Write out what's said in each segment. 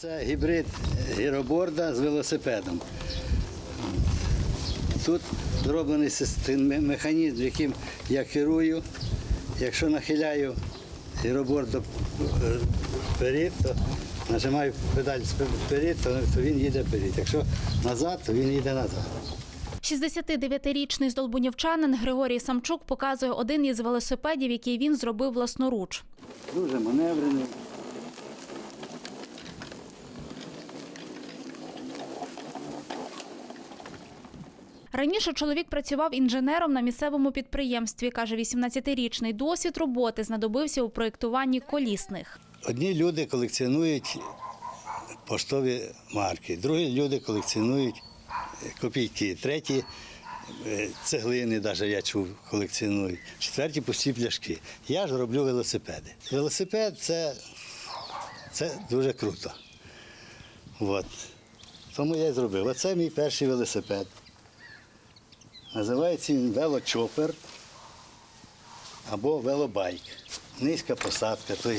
Це гібрид гіроборда з велосипедом. Тут зроблений механізм, яким я керую. Якщо нахиляю гіроборд до- е, вперед, то нажимаю педаль вперед, то він їде вперед. Якщо назад, то він їде назад. 69-річний здолбунівчанин Григорій Самчук показує один із велосипедів, який він зробив власноруч. Дуже маневрений. Раніше чоловік працював інженером на місцевому підприємстві. каже, 18-річний досвід роботи знадобився у проєктуванні колісних. Одні люди колекціонують поштові марки, другі люди колекціонують е, копійки, треті е, цеглини, навіть я чув, колекціонують, четверті пусті пляшки. Я ж роблю велосипеди. Велосипед це, це дуже круто. От. Тому я і зробив. Оце мій перший велосипед. Називається він велочопер або велобайк. Низька посадка, тобто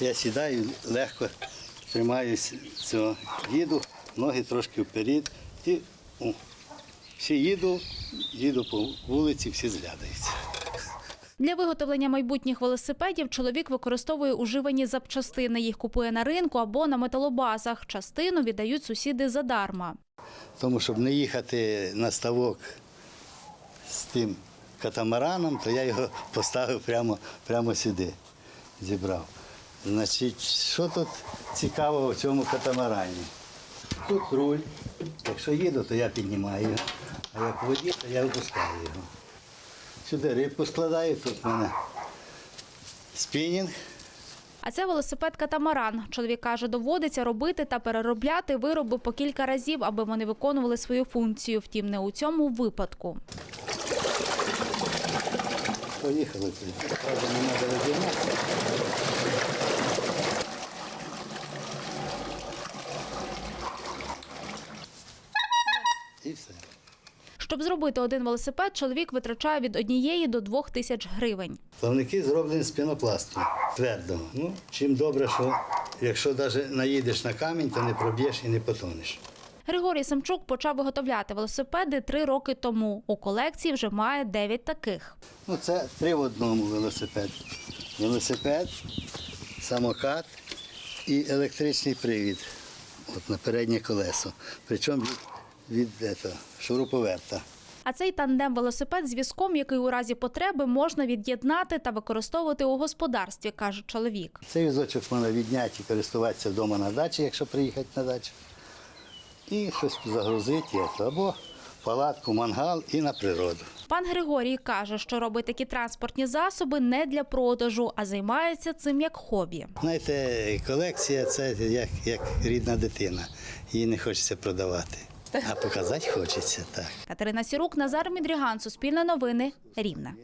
я сідаю легко тримаюсь цього, їду, ноги трошки вперед і о, ще їду, їду по вулиці, всі зглядаються. Для виготовлення майбутніх велосипедів чоловік використовує уживані запчастини. Їх купує на ринку або на металобазах. Частину віддають сусіди задарма. Тому щоб не їхати на ставок з тим катамараном, то я його поставив прямо, прямо сюди, зібрав. Значить, що тут цікавого в цьому катамарані? Тут руль. Якщо їду, то я піднімаю його. А як воді, то я опускаю його. Сюди рибку складаю, тут в мене спінінг. А це велосипед катамаран. Чоловік каже, доводиться робити та переробляти вироби по кілька разів, аби вони виконували свою функцію. Втім, не у цьому випадку. Поїхали Щоб зробити один велосипед, чоловік витрачає від однієї до двох тисяч гривень. Плавники зроблені з пінопласту твердого. Ну, чим добре, що якщо навіть наїдеш на камінь, то не проб'єш і не потонеш. Григорій Самчук почав виготовляти велосипеди три роки тому. У колекції вже має дев'ять таких. Ну, це три в одному велосипед. Велосипед, самокат і електричний привід от на переднє колесо. Причому від, від шуруповерта. А цей тандем-велосипед з візком, який у разі потреби можна від'єднати та використовувати у господарстві, каже чоловік. Цей візочок можна відняти і користуватися вдома на дачі, якщо приїхати на дачу. І щось загрузити або палатку, мангал і на природу. Пан Григорій каже, що робить такі транспортні засоби не для продажу, а займається цим як хобі. Знаєте, колекція це як, як рідна дитина. Її не хочеться продавати. А показати хочеться так. Катерина Сірук, Назар Мідріган, Суспільне новини, Рівне.